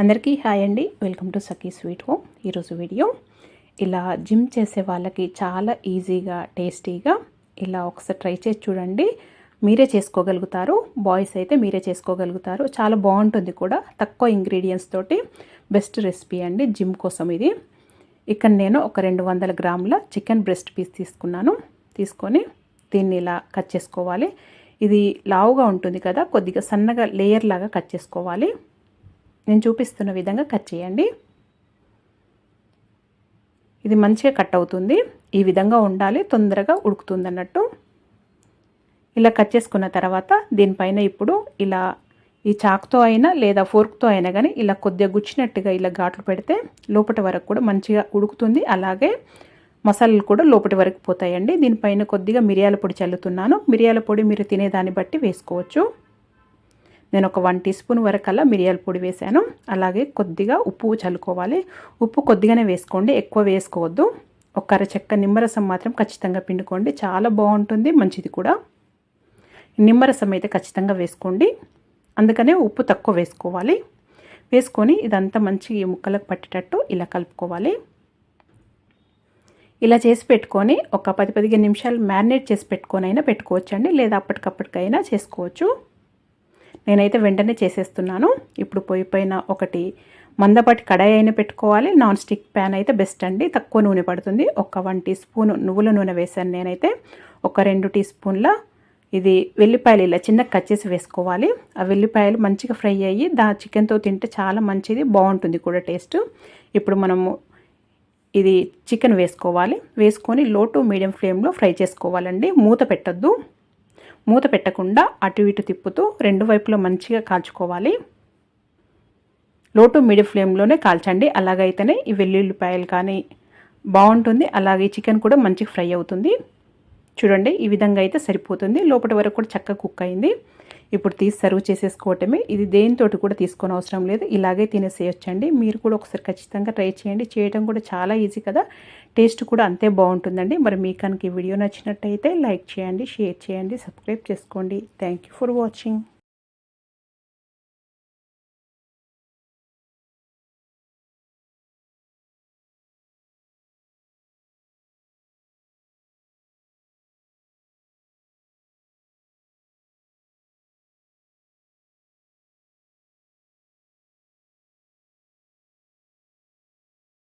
అందరికీ హాయ్ అండి. Welcome to Sakhi sweet home. ఈరోజు వీడియో ఇలా జిమ్ చేసే వాళ్ళకి చాలా ఈజీగా టేస్టీగా ఇలా ఒకసారి ట్రై చేసి చూడండి. మీరే చేసుకోగలుగుతారు. బాయ్స్ అయితే మీరే చేసుకోగలుగుతారు. చాలా బాగుంటుంది కూడా. తక్కువ ఇంగ్రీడియంట్స్ తోటి బెస్ట్ రెసిపీ అండి జిమ్ కోసం ఇది. ఇక్కడ నేను ఒక రెండు వందల గ్రాముల చికెన్ బ్రెస్ట్ పీస్ తీసుకున్నాను. తీసుకొని దీన్ని ఇలా కట్ చేసుకోవాలి. ఇది లావుగా ఉంటుంది కదా. కొద్దిగా సన్నగా లేయర్ లాగా కట్ చేసుకోవాలి. నేను చూపిస్తున్న విధంగా కట్ చేయండి. ఇది మంచిగా కట్ అవుతుంది. ఈ విధంగా ఉండాలి. తొందరగా ఉడుకుతుంది అన్నట్టు. ఇలా కట్ చేసుకున్న తర్వాత దీనిపైన ఇప్పుడు ఇలా ఈ చాక్తో అయినా లేదా ఫోర్క్తో అయినా కానీ ఇలా కొద్దిగా గుచ్చినట్టుగా ఇలా ఘాట్లు పెడితే లోపటి వరకు కూడా మంచిగా ఉడుకుతుంది. అలాగే మసాలాలు కూడా లోపటి వరకు పోతాయండి. దీనిపైన కొద్దిగా మిరియాల పొడి చల్లుతున్నాను. మిరియాల పొడి మీరు తినేదాన్ని బట్టి వేసుకోవచ్చు. నేను ఒక వన్ టీ స్పూన్ వరకల్లా మిరియాల పొడి వేసాను. అలాగే కొద్దిగా ఉప్పు చల్లుకోవాలి. ఉప్పు కొద్దిగానే వేసుకోండి ఎక్కువ వేసుకోవద్దు. ఒక చెక్క నిమ్మరసం మాత్రం ఖచ్చితంగా పిండుకోండి. చాలా బాగుంటుంది మంచిది కూడా. నిమ్మరసం అయితే ఖచ్చితంగా వేసుకోండి. అందుకనే ఉప్పు తక్కువ వేసుకోవాలి. వేసుకొని ఇదంతా మంచి ముక్కలకు పట్టేటట్టు ఇలా కలుపుకోవాలి. ఇలా చేసి పెట్టుకొని ఒక పది పదిహేను నిమిషాలు మ్యారినేట్ చేసి పెట్టుకొని అయినా పెట్టుకోవచ్చండి. లేదా అప్పటికప్పటికైనా చేసుకోవచ్చు. నేనైతే వెంటనే చేసేస్తున్నాను. ఇప్పుడు పొయ్యి పైన ఒకటి మందపాటి కడాయి అయినా పెట్టుకోవాలి. నాన్ స్టిక్ ప్యాన్ అయితే బెస్ట్ అండి. తక్కువ నూనె పడుతుంది. ఒక వన్ టీ స్పూన్ నువ్వుల నూనె వేసాను నేనైతే. ఒక రెండు టీ స్పూన్ల ఇది వెల్లిపాయలు ఇలా చిన్న కట్ చేసి వేసుకోవాలి. ఆ వెల్లిపాయలు మంచిగా ఫ్రై అయ్యి దా చికెన్తో తింటే చాలా మంచిది బాగుంటుంది కూడా టేస్ట్. ఇప్పుడు మనము ఇది చికెన్ వేసుకోవాలి. వేసుకొని లో టు మీడియం ఫ్లేమ్లో ఫ్రై చేసుకోవాలండి. మూత పెట్టద్దు. మూత పెట్టకుండా అటు ఇటు తిప్పుతూ రెండు వైపులో మంచిగా కాల్చుకోవాలి. లో టు మీడియం ఫ్లేమ్లోనే కాల్చండి. అలాగైతేనే ఈ వెల్లుల్లిపాయలు కానీ బాగుంటుంది. అలాగే చికెన్ కూడా మంచిగా ఫ్రై అవుతుంది. చూడండి ఈ విధంగా అయితే సరిపోతుంది. లోపటి వరకు కూడా చక్కగా కుక్ అయింది. ఇప్పుడు తీసి సర్వ్ చేసేసుకోవటమే. ఇది దేనితోటి కూడా తీసుకొని అవసరం లేదు. ఇలాగే తినేసేయొచ్చండి. మీరు కూడా ఒకసారి ఖచ్చితంగా ట్రై చేయండి. చేయడం కూడా చాలా ఈజీ కదా. టేస్ట్ కూడా అంతే బాగుంటుందండి. మరి మీ కనుక ఈ వీడియో నచ్చినట్టయితే లైక్ చేయండి షేర్ చేయండి సబ్స్క్రైబ్ చేసుకోండి. Thank for watching